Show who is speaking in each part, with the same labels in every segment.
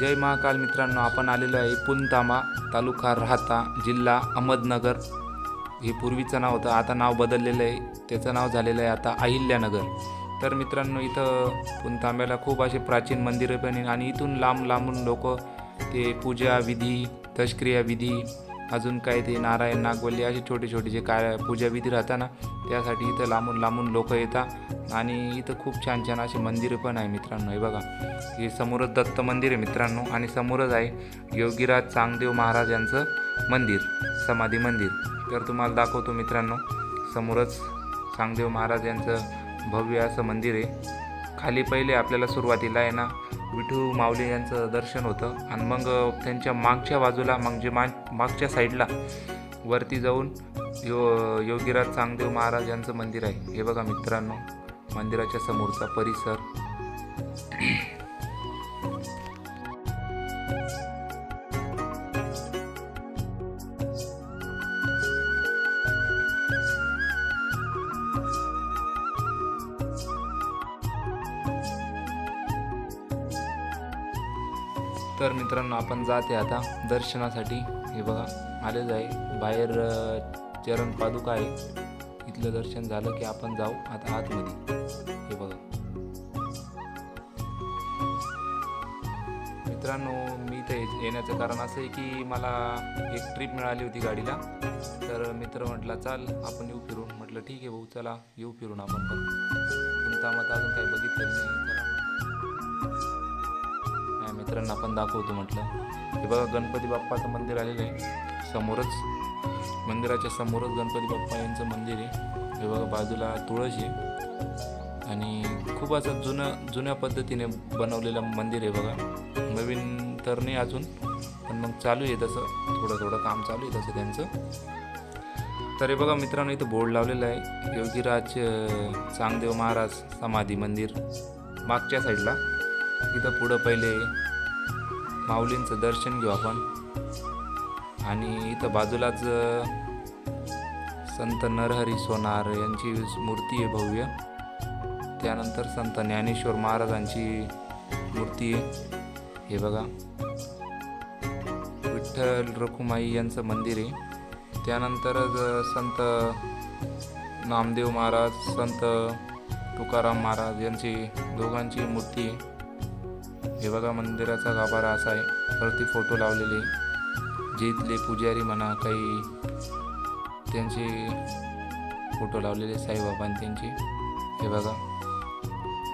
Speaker 1: जय महाकाल मित्रांनो आपण आलेलो आहे पुणतामा तालुका राहता जिल्हा अहमदनगर. हे पूर्वीचं नाव होतं आता नाव बदललेलं आहे. त्याचं नाव झालेलं आहे आता अहिल्यानगर. तर मित्रांनो इथं पुणतांब्याला खूप असे प्राचीन मंदिरं पण आहे आणि इथून लांब लांबून लोक ते पूजा विधी तशक्रिया विधी अजून काय ते नारायण नागवल्ली असे छोटे छोटे जे काय पूजाविधी राहता ना त्यासाठी इथं लांबून लांबून लोक येतात. आणि इथं खूप छान छान असे मंदिरं पण आहे मित्रांनो. हे बघा हे समोरच दत्त मंदिर आहे मित्रांनो. आणि समोरच आहे योगीराज चांगदेव महाराज यांचं मंदिर समाधी मंदिर. तर तुम्हाला दाखवतो मित्रांनो समोरच चांगदेव महाराज यांचं भव्य असं मंदिर आहे. खाली पहिले आपल्याला सुरुवातीला आहे ना विठू माऊली यांचं दर्शन होतं. आणि मग त्यांच्या मागच्या बाजूला म्हणजे मा मागच्या साईडला वरती जाऊन यो योगीराज चांगदेव महाराज यांचं मंदिर आहे. हे बघा मित्रांनो मंदिराच्या समोरचा परिसर. तर मित्रांनो आपण जाते आता दर्शनासाठी. हे बघा आलेच आहे. बाहेर चरण पादुका आहे. इथलं दर्शन झालं की आपण जाऊ आता आतमध्ये. हे बघा. मित्रांनो मी इथे येण्याचं कारण असं आहे की मला एक ट्रिप मिळाली होती गाडीला. तर मित्र म्हटला चाल आपण येऊ फिरून. म्हटलं ठीक आहे भाऊ चला येऊ फिरून आपण पण. तुमचा मत अजून काही बघितलं नाही. मित्रांना आपण दाखवतो म्हटलं. हे बघा गणपती बाप्पाचं मंदिर आलेलं आहे. समोरच मंदिराच्या समोरच गणपती बाप्पा यांचं मंदिर आहे. हे बघा बाजूला तुळस आहे. आणि खूप असं जुनं जुन्या पद्धतीने बनवलेलं मंदिर आहे बघा. नवीन तर नाही अजून पण मग चालू आहे तसं. थोडं थोडं काम चालू आहे तसं त्यांचं. तर हे बघा मित्रांनो इथं बोर्ड लावलेलं आहे. योगीराज चांगदेव महाराज समाधी मंदिर. मागच्या साईडला. इथं पुढं पहिले माऊलींचं दर्शन घेऊ आपण. आणि इथं बाजूलाच संत नरहरी सोनार यांची मूर्ती आहे भव्य. त्यानंतर संत ज्ञानेश्वर महाराजांची मूर्ती आहे. हे बघा. विठ्ठल रखुमाई यांचं मंदिर आहे. त्यानंतरच संत नामदेव महाराज संत तुकाराम महाराज यांची दोघांची मूर्ती आहे. हे बघा मंदिराचा गाभारा असा आहे. वरती फोटो लावलेले. जे इथले पुजारी म्हणा काही त्यांचे फोटो लावलेले साईबाबां त्यांचे. हे बघा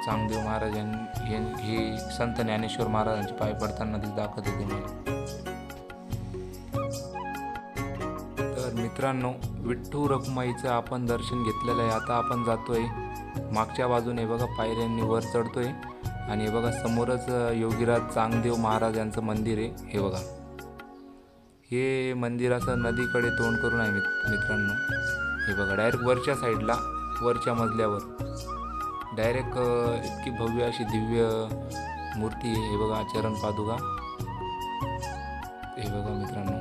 Speaker 1: चांगदेव महाराज यां- हे संत ज्ञानेश्वर महाराजांचे पाय पडताना दाखवत होते मला तर मित्रांनो विठ्ठू रखुमाईचं आपण दर्शन घेतलेलं आहे. आता आपण जातोय मागच्या बाजूने. बघा पायऱ्यांनी वर चढतोय. आणि हे बघा समोरच योगीराज चांगदेव महाराज यांचं मंदिर आहे. हे बघा. हे मंदिर असं नदीकडे तोंड करून आहे मित मित्रांनो. हे बघा डायरेक्ट वरच्या साईडला वरच्या मजल्यावर. डायरेक्ट इतकी भव्य अशी दिव्य मूर्ती आहे. हे बघा चरण पादुका. हे बघा मित्रांनो.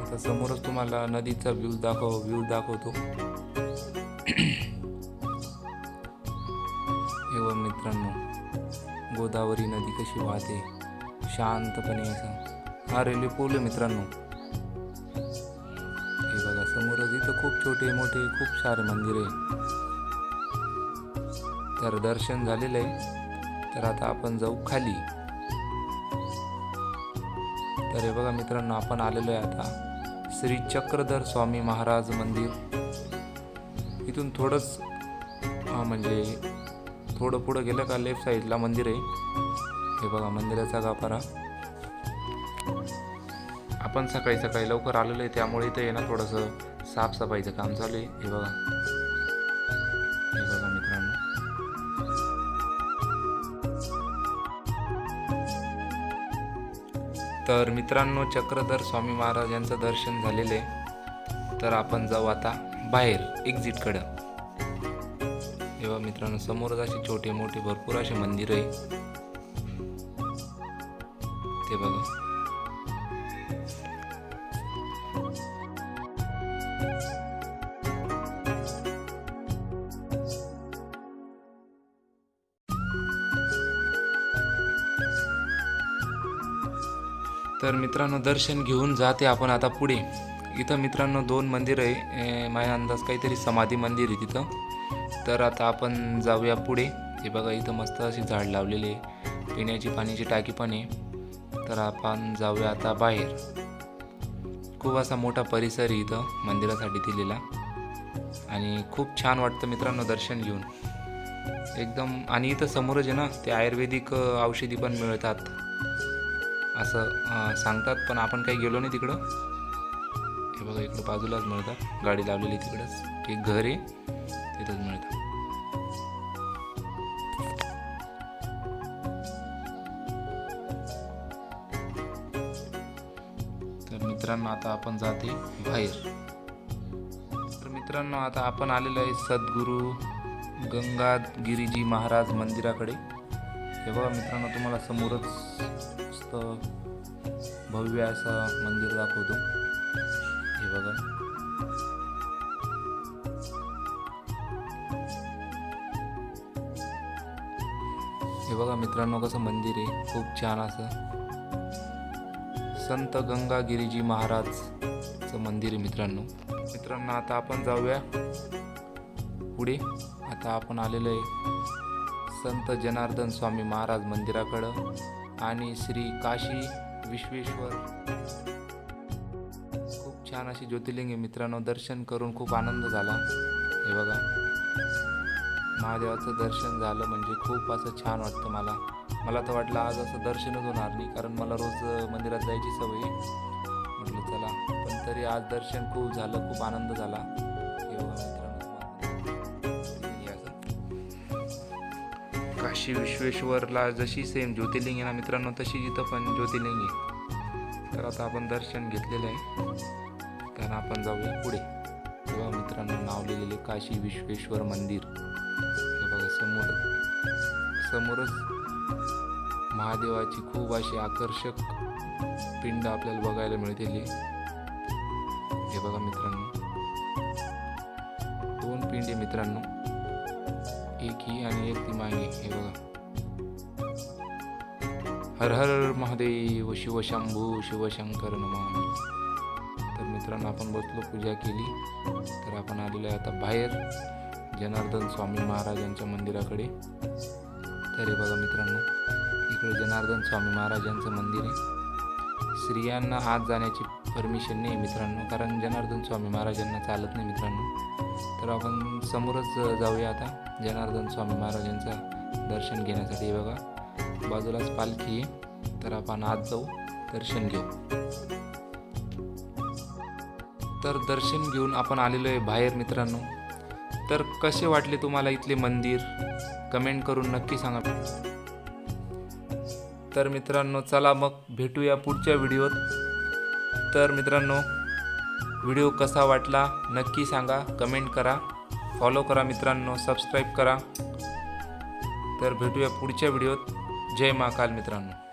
Speaker 1: आता समोरच तुम्हाला नदीचा व्ह्यू दाखव व्ह्यू दाखवतो. मित्रांनो गोदावरी नदी कशी वाहते? शांतपणे असं. हा रेल्वे पूल आहे मित्रांनो. हे बघा समोरच इथं खूप छोटे मोठे खूप सारे मंदिर आहे. तर दर्शन झालेलं आहे. तर आता आपण जाऊ खाली. तर हे बघा मित्रांनो आपण आलेलो आहे आता श्री चक्रधर स्वामी महाराज मंदिर. इथून थोडंच म्हणजे थोडं पुढं गेलं का लेफ्ट साईडला मंदिर आहे. हे बघा मंदिराचा गाभारा. आपण सकाळी सकाळी लवकर आलेलो आहे त्यामुळे इथे आहे ना थोडंसं साफसफाईचं काम चालू आहे. हे बघा. हे बघा मित्रांनो. तर मित्रांनो चक्रधर स्वामी महाराज यांचं दर्शन झालेलं आहे. तर आपण जाऊ आता बाहेर एक्झिटकडं तेव्हा मित्रांनो समोरच असे छोटे मोठे भरपूर असे मंदिर आहे. ते बघा. तर मित्रांनो दर्शन घेऊन जाते आपण आता पुढे. इथं मित्रांनो दोन मंदिर आहे. माझ्या अंदाज काहीतरी समाधी मंदिर आहे तिथं. तर आता आपण जाऊया पुढे. हे बघा इथं मस्त अशी झाड लावलेली आहे. पिण्याची पाण्याची टाकी पण आहे. तर आपण जाऊया आता बाहेर. खूप असा मोठा परिसर आहे इथं मंदिरासाठी दिलेला. आणि खूप छान वाटतं मित्रांनो दर्शन घेऊन. एकदम आणि इथं समोरच आहे ना ते आयुर्वेदिक औषधी पण मिळतात. असं सांगतात पण आपण काही गेलो नाही तिकडं. हे बघा इकडं बाजूलाच मिळतात. गाडी लावलेली तिकडंच. एक घर आहे. तिथंच मिळतं तर मित्रांनो आता आपण जाते बाहेर. तर मित्रांनो आता आपण आलेलो आहे सद्गुरू गंगागिरीजी महाराज मंदिराकडे. हे बघा मित्रांनो तुम्हाला समोरच भव्य असं मंदिर दाखवतो. हे बघा. हे बघा मित्रांनो कसं मंदिर आहे. खूप छान असं. संत गंगागिरीजी महाराजचं मंदिर आहे मित्रांनो. मित्रांनो आता आपण जाऊया. पुढे आता आपण आलेलो आहे संत जनार्दन स्वामी महाराज मंदिराकडं आणि श्री काशी विश्वेश्वर. खूप छान अशी ज्योतिर्लिंग आहे मित्रांनो. दर्शन करून खूप आनंद झाला. हे बघा. महादेवाचं दर्शन झालं म्हणजे खूप असं छान वाटतं मला. मला तर वाटलं आज असं दर्शनच होणार नाही कारण मला रोज मंदिरात जायची सवय म्हटलं चला पण तरी आज दर्शन खूप झालं खूप आनंद झाला. काशी विश्वेश्वरला जशी सेम ज्योतिर्लिंग आहे ना मित्रांनो तशी जिथं पण ज्योतिर्लिंग आहे तर आता आपण दर्शन घेतलेलं आहे. कारण आपण जाऊया पुढे. तेव्हा मित्रांनो नाव लिहिलेले काशी विश्वेश्वर मंदिर. समोरच महादेवाची खूप अशी आकर्षक पिंड आपल्याला बघायला मिळतील हे. बघा मित्रांनो. दोन पिंड आहे मित्रांनो. एक ही आणि एक ती मागे हे बघा. हर हर महादेव शिवशंभू शिवशंकर नमामि तर मित्रांनो आपण बसलो पूजा केली. तर आपण आलेलो आहे आता बाहेर जनार्दन स्वामी महाराजांच्या मंदिराकडे. तर हे बघा मित्रांनो इकडे जनार्दन स्वामी महाराजांचं मंदिर आहे. स्त्रियांना आत जाण्याची परमिशन नाही आहे मित्रांनो कारण जनार्दन स्वामी महाराजांना चालत नाही मित्रांनो. तर आपण समोरच जाऊया आता जनार्दन स्वामी महाराजांचं दर्शन घेण्यासाठी. बघा बाजूलाच पालखी आहे. तर आपण आत जाऊ दर्शन घेऊ. तर दर्शन घेऊन आपण आलेलो आहे बाहेर मित्रांनो. तर कसे वाटले तुम्हाला इथले मंदिर? कमेंट करून नक्की सांगा. तर मित्रांनो चला मग भेटूया पुढच्या व्हिडिओत. तर मित्रांनो व्हिडिओ कसा वाटला नक्की सांगा कमेंट करा. फॉलो करा मित्रांनो सबस्क्राईब करा. तर भेटूया पुढच्या व्हिडिओत. जय महाकाल मित्रांनो.